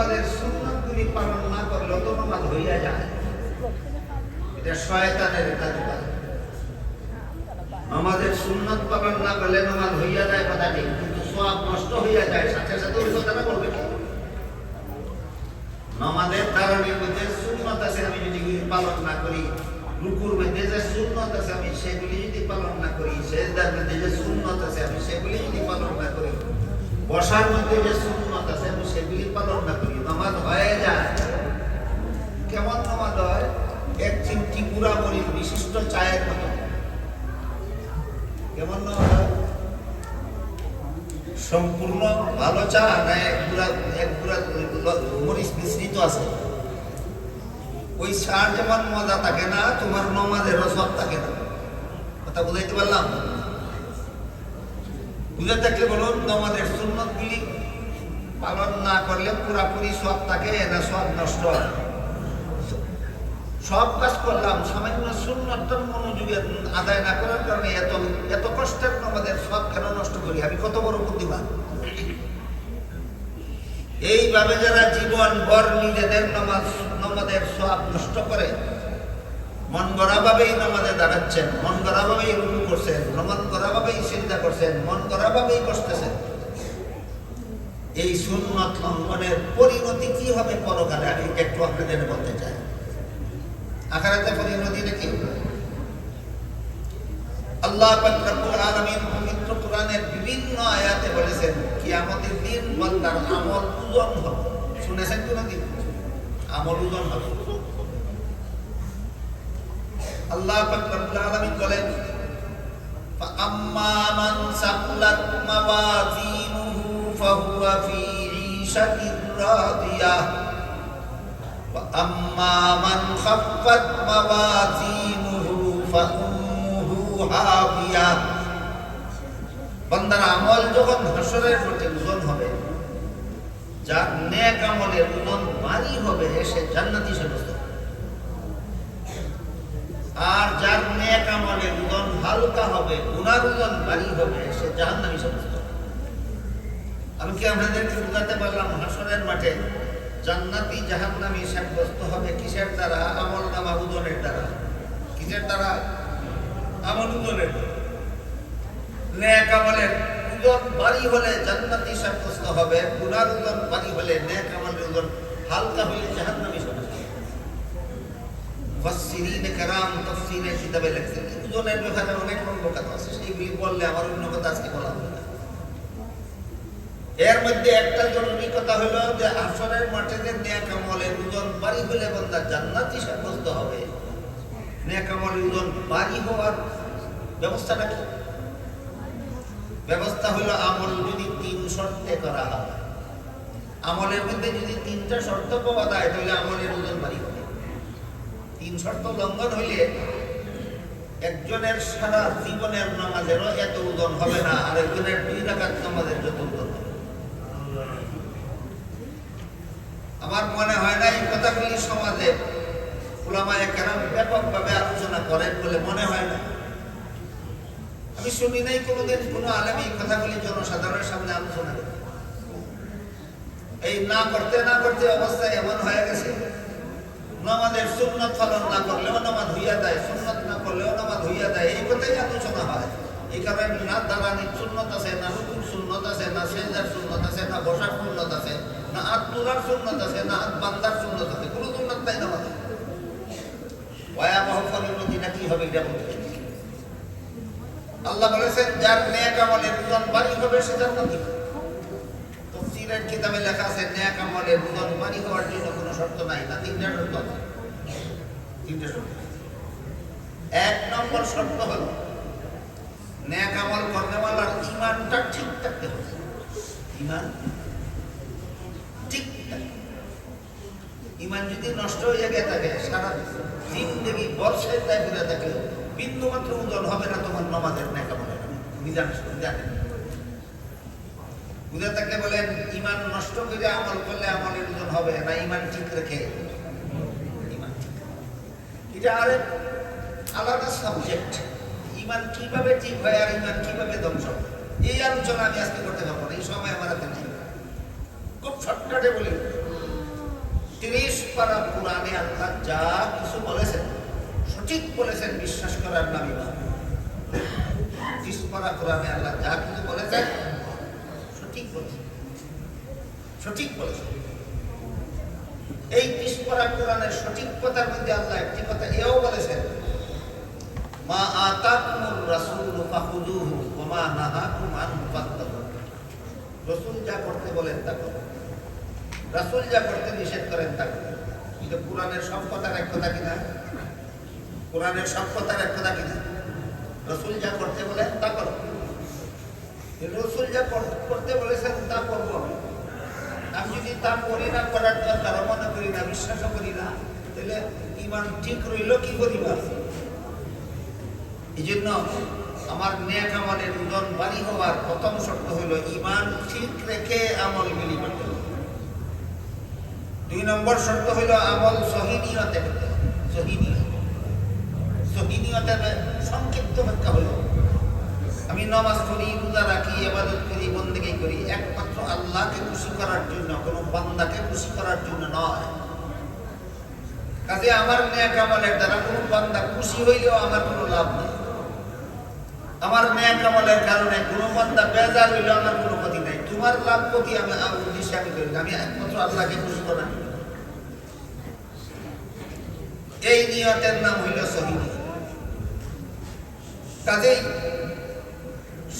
নমাজের সুন্নতগুলি পালন না করলেও তো হইয়া যায়। এটা শয়তানের কাজ করে। নমাজের সুন্নত পালন না করলে নমাজ হইয়া যায় কথা নেই কিন্তু সব নষ্ট হইয়া যায়, সাথে সাথে ওই কথাটা কি? মধ্যে সুন্নত আছে, আমি যদি পালন না করি, রুকুর মধ্যে যে সুন্নত আছে, আমি সেগুলি যদি পালন না করি, সেজদার মধ্যে যে সুন্নত আছে, আমি সেগুলি যদি পালন না করি, বসার মধ্যে যে সুন্নত আছে আমি সেগুলি পালন না করি নমাজ হয়ে যায় কেমন নমাজ হয় এক চিমটি পুরা মরিচ বিশিষ্ট চায়ের মতো। কেমন সম্পূর্ণ ভালো চা? না, এক গুড়া এক গুড়া মরিচ মিশ্রিত আছে। ওই চার যেমন মজা থাকে না, তোমার নমাজেরও সব থাকে না। কথা বুঝাইতে পারলাম? বুঝে থাকলে বলুন, নমাজের সুন্নত গুলি পালন না করলে পুরাপুরি সব থাকে না সব নষ্ট হয়। সব কাজ করলাম, সামান্য সুন্নতটা মনোযোগে আদায় না করার কারণে এত এত কষ্টের আমাদের সব কেন নষ্ট করি? আমি কত বড় বুদ্ধিমান। এইভাবে যারা জীবন ভর নিজেদের নমাজ নমাদের সব নষ্ট করে, মন গড়া ভাবেই নামাজে দাঁড়াচ্ছেন, মন গড়া ভাবেই রুকু করছেন মন গড়া ভাবেই চিন্তা করছেন, মন গড়া ভাবেই বসতেছেন এই সুন্নত লঙ্ঘনের পরিণতি কি হবে পরকালে? আমি একটু আপনাদের বলতে চাই। আখারাতে পরিণতিটা কি হবে? আল্লাহ পাক রব্বুল আলামিন পবিত্র কোরআনের বিভিন্ন আয়াতে বলেছেন কিয়ামতের দিন বান্দার আমল ওজন হবে শুনেছেন কোনদিন আমল ওজন হবে আল্লাহ পাক রব্বুল আলামিন বলেন فأما من ثقلت موازينه فهو في عيشة راضية وأما من خفت موازينه فأمه هاوية বান্দার আমল যখন হাসরের রুটে ওজন হবে যার নেক আমলের ওজন ভারী হবে সে জান্নাতি সাব্যস্ত হবে। আর যার নেক আমলের ওজন হালকা হবে গুনার ওজন ভারী হবে সে জাহান্নামী সাব্যস্ত হবে। আমি কি আপনাদেরকে বুঝাতে পারলাম হাসরের মাঠে জান্নাতি জাহান্নামী সাব্যস্ত হবে কিসের দ্বারা? আমল নামা ওজনের দ্বারা। কিসের দ্বারা? আমল। নেক আমলের ওজন ভারী হলে জান্নাতি সাব্যস্ত হবে, গুনার ওজন ভারী হলে নেক আমলের ওজন হালকা হলে জাহান্নামী সাব্যস্ত হবে। মুফাসসিরিন কেরাম, তাফসীরের কিতাবে লিখছেন। ওজনের ব্যাপারে অনেক অন্য কথা আছে, সেইগুলি বললে আমার অন্য কথা আজকে বলা হবে না। এর মধ্যে একটা জরুরি কথা হলো যে আসরের মাঠে যে নেক আমলের ওজন ভারী হলে বান্দা জান্নাতি সাব্যস্ত হবে। নেক আমলের ওজন ভারী হওয়ার ব্যবস্থাটা কি? ব্যবস্থা হলো আমল যদি তিন শর্তে করা হয়। আমলের মধ্যে যদি তিনটা শর্ত পাওয়া যায়, তাহলে আমলের ওজন ভারী হবে। তিন শর্ত লঙ্ঘন হইলে একজনের সারা জীবনের নামাজেরও এত ওজন হবে না আর একজনের দুই রাখার নামাজের যত ওজন হবে। আমার মনে হয় না এই কথাগুলি সমাজে ওলামায়ে কেরাম ব্যাপকভাবে আলোচনা করেন বলে মনে হয় না। আমি শুনি নাই কোনোদিন, কোনো আলেমী এই কথাগুলি জনসাধারণের সামনে আলোচনা করে। এই না করতে না করতে অবস্থা এমন হয়ে গেছে। নামাজের সুন্নত পালন না করলেও নামাজ হইয়া দেয় সুন্নত না করলেও নামাজ হইয়া দেয় এই কথাই আলোচনা হয়। এই কারণে না দাঁড়ানির সুন্নত আছে, না নতুন সুন্নত আছে, না সেজার সুন্নত আছে, না বসার না হাত তোলার সুন্নত আছে, না হাত বান্দার সুন্নত আছে, কোনো সুন্নত নাই নামাজে ভয়াবহ পরিণতিটা কি হবে এটা বলতে আল্লাহ বলেছেন, যার নেক আমলের ওজন ভারী হবে, সে জান্নাতি। তফসিরের কিতাবে লেখা আছে নেক আমলের ওজন ভারী হওয়ার জন্য কোনো শর্ত নাই, না তিনটা শর্ত আছে। তিনটা শর্ত এক নম্বর শর্ত হলো নেক আমল করনেওয়ালার ইমানটা ঠিক থাকতে হবে। ইমান ঠিক থাকতে ইমান যদি নষ্ট হয়ে গিয়ে থাকে, সারা জিন্দগি বর্ষের দায় ফিরে থাকে বিন্দু মাত্র ওজন হবে না তোমার নমাজের নেকা বলে। বলেন, ইমান নষ্ট করে আমল করলে আমলের ওজন হবে না, ইমান ঠিক রেখে। ইমান এটা আলাদা সাবজেক্ট ইমান কীভাবে ঠিক হয় আর ইমান কীভাবে ধ্বংস এই আলোচনা আমি আজকে করতে পারব না, এই সময় আমার হাতে নেই। খুব শর্টকাটে বলি। পারা কোরআনে আল্লাহ যা কিছু বলেছেন, সঠিক বলেছেন, বিশ্বাস করার নাম ইমান তিরিশ পারা কোরআনে আল্লাহ যা কিছু বলেছেন, সঠিক বলেছেন। সঠিক বলেছেন। এই তিরিশ পারা কোরআনের সঠিক কথার মধ্যে আল্লাহ একটি কথা এও বলেছেন, মা আতাকুমুর রাসূল ফাখুযুহু ওয়া মা নাহাকুম আনহু ফাত্তাকু রাসূল যা করতে বলেন তা করুন। রাসূল যা করতে নিষেধ করেন তা কিন্তু কোরআনের সব কথার এক কথা কিনা কোরআনের সব কথার এক কথা কিনা রসুল যা করতে বলেন তা করো। রসুল যা করতে বলেছেন তা করব আমি। যদি তা করি না, করার দরকার মনে করি না, বিশ্বাসও করি না। তাহলে ইমান ঠিক রইল কি করিবা এই জন্য আমার নেক আমলের উদন বাড়ি হওয়ার প্রথম শর্ত হইল ইমান ঠিক রেখে আমল মিলি করতে। দুই নম্বর শর্ত হইল আমল সহিনিয়তে করতে হবে। সহিনিয়ত। সংক্ষিপ্ত ব্যাখ্যা হলো, আমি নমাজ করি রোজা রাখি এবাদত করি, বন্দেগী করি, একমাত্র আল্লাহকে খুশি করার জন্য, কোনো বান্দাকে খুশি করার জন্য নয়। কাজে আমার ন্যাক আমলের দ্বারা কোনো বান্দা খুশি হইলেও আমার কোনো লাভ নেই। আমার ন্যাক আমলের কারণে কোনো বান্দা বেজার হইলেও আমার কোনো তোমার লাভ ক্ষতি আমি উদ্দেশ্যে আমি করি আমি একমাত্র আল্লাহকে খুশি করার এই নিয়তের নাম হইল সহিনী কাজেই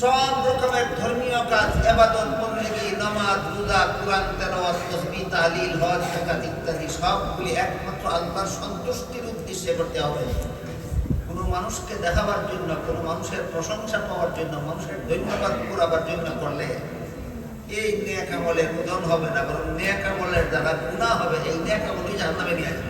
সব রকমের ধর্মীয় কাজ, এবাদত বন্দেগী নামাজ, রোজা, কোরআন, তেলাওয়াত, তাসবিহ, তাহলিল, হজ, যাকাত ইত্যাদি সবগুলি একমাত্র আল্লাহর সন্তুষ্টির উদ্দেশ্যে করতে হবে। কোনো মানুষকে দেখাবার জন্য, কোনো মানুষের প্রশংসা পাওয়ার জন্য, মানুষের ধন্যবাদ করাবার জন্য করলে এই নেক আমলের উদন হবে না, বরং নেক আমলের যারা গুণা হবে, এই নেক আমলই জাহান্নামে নিয়ে যাবে